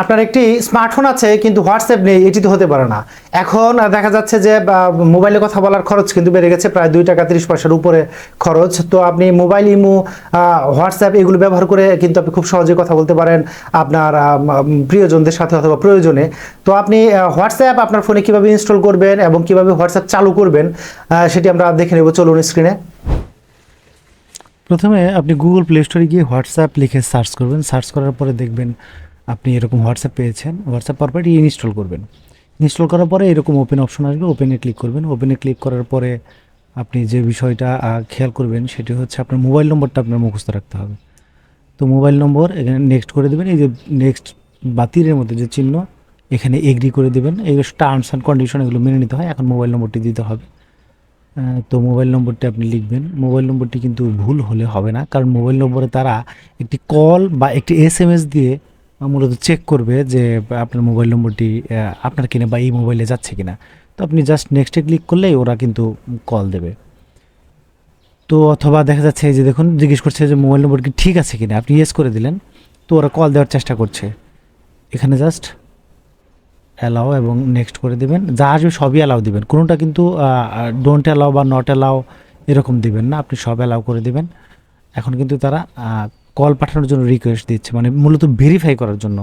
আপনার একটি স্মার্টফোন আছে, কিন্তু হোয়াটসঅ্যাপ নেই, এটি তো হতে পারে না। এখন দেখা যাচ্ছে যে মোবাইলে কথা বলার খরচ কিন্তু বেড়ে গেছে, প্রায় দুই টাকা তিরিশ পয়সার উপরে খরচ। তো আপনি মোবাইল, ইমো হোয়াটসঅ্যাপ এগুলো ব্যবহার করে কিন্তু আপনি খুব সহজে কথা বলতে পারেন আপনার প্রিয়জনদের সাথে অথবা প্রয়োজনে। তো আপনি হোয়াটসঅ্যাপ আপনার ফোনে কীভাবে ইনস্টল করবেন এবং কীভাবে হোয়াটসঅ্যাপ চালু করবেন সেটি আমরা দেখে নেব, চলুন স্ক্রিনে প্রথমে আপনি গুগল প্লে স্টোরে গিয়ে হোয়াটসঅ্যাপ লিখে সার্চ করবেন। সার্চ করার পরে দেখবেন আপনি এরকম হোয়াটসঅ্যাপ পেয়েছেন হোয়াটসঅ্যাপ পাওয়ার পরে ইনস্টল করবেন। ইনস্টল করার পরে এরকম ওপেন অপশন আসবে ওপেনে ক্লিক করবেন। ওপেনে ক্লিক করার পরে আপনি যে বিষয়টা খেয়াল করবেন সেটি হচ্ছে আপনার মোবাইল নম্বরটা আপনার মুখস্থ রাখতে হবে। তো মোবাইল নম্বর এখানে নেক্সট করে দেবেন, এই যে নেক্সট বাতিলের মধ্যে যে চিহ্ন, এখানে এগ্রি করে দেবেন। এই টার্মস অ্যান্ড কন্ডিশন এগুলো মেনে নিতে হয়, এখন মোবাইল নম্বরটি দিতে হবে। তো মোবাইল নম্বরটি আপনি লিখবেন। মোবাইল নম্বরটি কিন্তু ভুল হলে হবে না, কারণ মোবাইল নম্বরে তারা একটি কল বা একটি এস দিয়ে মূলত চেক করবে যে, আপনার মোবাইল নম্বরটি আপনার কিনা বা এই মোবাইলে যাচ্ছে কিনা। তো আপনি জাস্ট নেক্সটে ক্লিক করলেই ওরা কিন্তু কল দেবে। তো অথবা দেখা যাচ্ছে যে, দেখুন, জিজ্ঞেস করছে যে মোবাইল নম্বর কি ঠিক আছে কিনা? আপনি ইয়েস করে দিলেন, তো ওরা কল দেওয়ার চেষ্টা করছে। এখানে জাস্ট অ্যালাও এবং নেক্সট করে দেবেন। যা আসবে সবই অ্যালাও দিবেন। কোনোটা কিন্তু ডোন্ট অ্যালাও বা নট অ্যালাও এরকম দিবেন না। আপনি সব অ্যালাও করে দিবেন। এখন কিন্তু তারা কল পাঠানোর জন্য রিকোয়েস্ট দিচ্ছে মানে মূলত ভেরিফাই করার জন্য।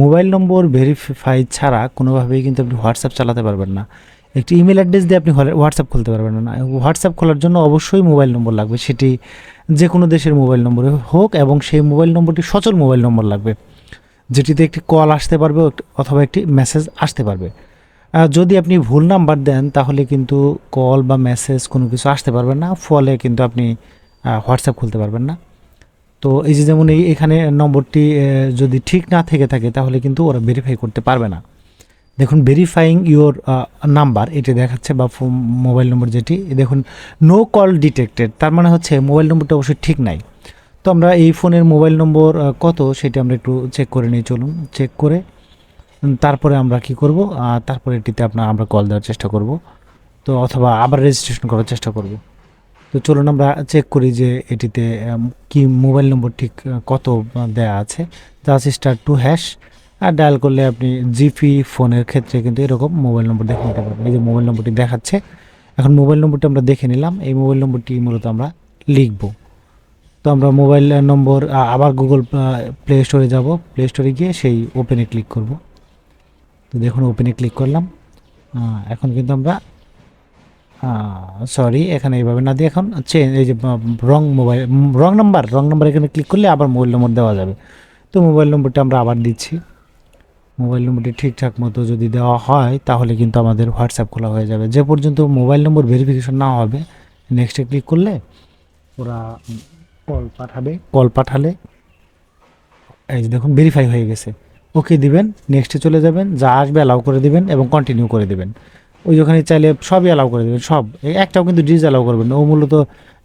মোবাইল নম্বর ভেরিফাই ছাড়া কোনোভাবেই কিন্তু আপনি হোয়াটসঅ্যাপ চালাতে পারবেন না। একটি ইমেল অ্যাড্রেস দিয়ে আপনি হোয়াটসঅ্যাপ খুলতে পারবেন না। হোয়াটসঅ্যাপ খোলার জন্য অবশ্যই মোবাইল নম্বর লাগবে। সেটি যে কোনো দেশের মোবাইল নম্বরে হোক এবং সেই মোবাইল নম্বরটি সচল মোবাইল নম্বর লাগবে, যেটিতে একটি কল আসতে পারবে অথবা একটি মেসেজ আসতে পারবে। যদি আপনি ভুল নাম্বার দেন, তাহলে কিন্তু কল বা মেসেজ কোনো কিছু আসতে পারবেন না, ফলে কিন্তু আপনি হোয়াটসঅ্যাপ খুলতে পারবেন না। তো এই যে যেমন এই এখানে নম্বরটি যদি ঠিক না থেকে থাকে, তাহলে কিন্তু ওরা ভেরিফাই করতে পারবে না। দেখুন ভেরিফাইং ইওর নাম্বার এটি দেখাচ্ছে বা মোবাইল নম্বর যেটি, দেখুন নো কল ডিটেক্টেড তার মানে হচ্ছে মোবাইল নম্বরটা অবশ্যই ঠিক নাই। তো আমরা এই ফোনের মোবাইল নম্বর কত, সেটি আমরা একটু চেক করে নিয়ে চলুন চেক করে। তারপরে আমরা কি করব? তারপরে এটিতে আপনার, আমরা কল দেওয়ার চেষ্টা করব। তো অথবা আবার রেজিস্ট্রেশন করার চেষ্টা করব। তো চলুন আমরা চেক করি যে এটিতে কি মোবাইল নম্বর ঠিক কত দেয়া আছে। জাস্ট স্টার টু হ্যাশ আর ডায়াল করলে আপনি জিপি ফোনের ক্ষেত্রে কিন্তু এরকম মোবাইল নম্বর দেখে নিতে পারবেন। এই যে মোবাইল নম্বরটি দেখাচ্ছে, এখন মোবাইল নম্বরটি আমরা দেখে নিলাম। এই মোবাইল নম্বরটি মূলত আমরা লিখব। তো আমরা মোবাইল নম্বর আবার গুগল প্লে স্টোরে যাব। প্লে স্টোরে গিয়ে সেই ওপেনে ক্লিক করব। তো দেখুন ওপেনে ক্লিক করলাম। এখন কিন্তু আমরা সরি এখানে এইভাবে না দিয়ে এখন চেঞ্জ এই যে wrong mobile wrong number wrong number এখানে ক্লিক করলে আবার মোবাইল নম্বর দেওয়া যাবে। তো মোবাইল নম্বরটা আমরা আবার দিচ্ছি। মোবাইল নম্বরটি ঠিকঠাক মতো যদি দেওয়া হয়, তাহলে কিন্তু আমাদের হোয়াটসঅ্যাপ খোলা হয়ে যাবে। যে পর্যন্ত মোবাইল নম্বর ভেরিফিকেশন না হবে নেক্সটে ক্লিক করলে ওরা কল পাঠাবে। কল পাঠালে, এই যে দেখুন ভেরিফাই হয়ে গেছে। ওকে দিবেন নেক্সটে চলে যাবেন, যা আসবে অ্যালাউ করে দিবেন এবং কন্টিনিউ করে দিবেন। ওই ওখানে চাইলে সবই অ্যালাউ করে দেবেন, সব। একটাও কিন্তু ডিজ অ্যালাউ করবেন। ও মূলত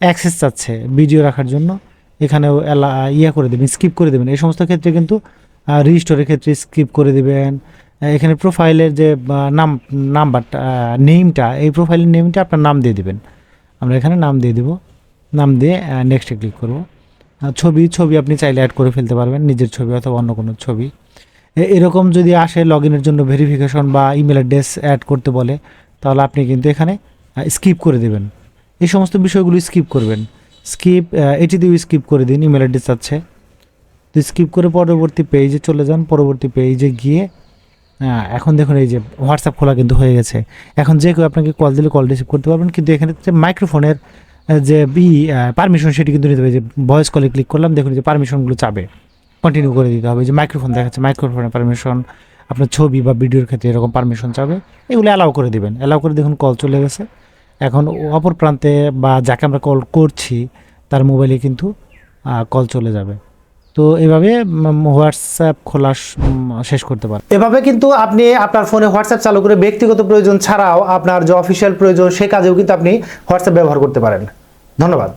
অ্যাক্সেস চাচ্ছে ভিডিও রাখার জন্য। এখানেও অ্যালা ইয়া করে দেবেন স্কিপ করে দেবেন। এই সমস্ত ক্ষেত্রে কিন্তু রিস্টোরের ক্ষেত্রে স্কিপ করে দেবেন। এখানে প্রোফাইলের যে নাম নাম্বারটা নেমটা এই প্রোফাইলের নেমটা আপনার নাম দিয়ে দেবেন। আমরা এখানে নাম দিয়ে দিব। নাম দিয়ে নেক্সটে ক্লিক করব। ছবি ছবি আপনি চাইলে অ্যাড করে ফেলতে পারবেন। নিজের ছবি অথবা অন্য কোনো ছবি। এরকম যদি আসে লগ জন্য ভেরিফিকেশন বা ইমেল অ্যাড্রেস অ্যাড করতে বলে, তাহলে আপনি কিন্তু এখানে স্কিপ করে দেবেন। এই সমস্ত বিষয়গুলো স্কিপ করবেন। স্কিপ এটি দিয়ে স্কিপ করে দিন ইমেল অ্যাড্রেস আছে। তো স্কিপ করে পরবর্তী পেজে চলে যান, পরবর্তী পেজে গিয়ে এখন দেখুন এই যে হোয়াটসঅ্যাপ খোলা কিন্তু হয়ে গেছে। এখন যে কেউ আপনাকে কল দিলে কল রিসিভ করতে পারবেন, কিন্তু এখানে যে মাইক্রোফোনের যে বি পারমিশন সেটি কিন্তু নিতে হবে। যে ভয়েস কলে ক্লিক করলাম, দেখুন যে পারমিশনগুলো চাবে কন্টিনিউ করে দিতে হবে। যে মাইক্রোফোন দেখাচ্ছে মাইক্রোফোনের পারমিশন আপনার ছবি বা ভিডিওর ক্ষেত্রে এরকম পারমিশন চাবে, এগুলো অ্যালাউ করে দিবেন। অ্যালাউ করে দেখুন কল চলে গেছে। এখন অপর প্রান্তে বা যাকে আমরা কল করছি, তার মোবাইলে কিন্তু কল চলে যাবে। তো এভাবে হোয়াটসঅ্যাপ খোলা শেষ করতে পারেন এভাবে কিন্তু আপনি আপনার ফোনে হোয়াটসঅ্যাপ চালু করে ব্যক্তিগত প্রয়োজন ছাড়াও আপনার যে অফিসিয়াল প্রয়োজন, সে কাজেও কিন্তু আপনি হোয়াটসঅ্যাপ ব্যবহার করতে পারেন। ধন্যবাদ।